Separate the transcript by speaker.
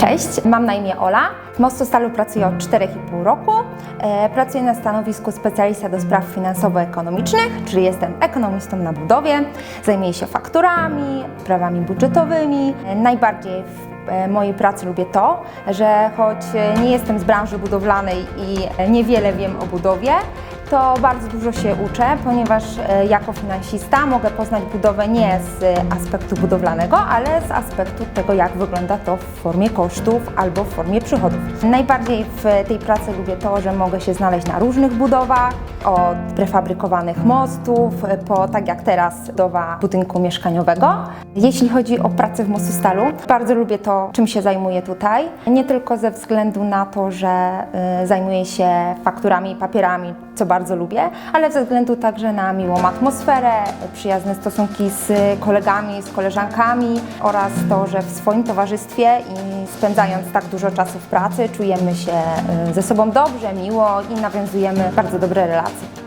Speaker 1: Cześć, mam na imię Ola. W Mostostalu pracuję od 4,5 roku. E, Pracuję na stanowisku specjalista do spraw finansowo-ekonomicznych, czyli jestem ekonomistą na budowie. Zajmuję się fakturami, prawami budżetowymi. E, Najbardziej w e, mojej pracy lubię to, że choć nie jestem z branży budowlanej i niewiele wiem o budowie, to bardzo dużo się uczę, ponieważ e, jako finansista mogę poznać budowę nie z e, aspektu budowlanego, ale z aspektu tego, jak wygląda to w formie kosztów albo w formie przychodów. Najbardziej w tej pracy lubię to, że mogę się znaleźć na różnych budowach, od prefabrykowanych mostów, po tak jak teraz budowa budynku mieszkaniowego. Jeśli chodzi o pracę w Mostostalu, bardzo lubię to, czym się zajmuję tutaj. Nie tylko ze względu na to, że y, zajmuję się fakturami i papierami, co bardzo lubię, ale ze względu także na miłą atmosferę, przyjazne stosunki z kolegami, z koleżankami oraz to, że w swoim towarzystwie i spędzając tak dużo czasu w pracy czujemy się y, ze sobą dobrze, miło i nawiązujemy bardzo dobre relacje.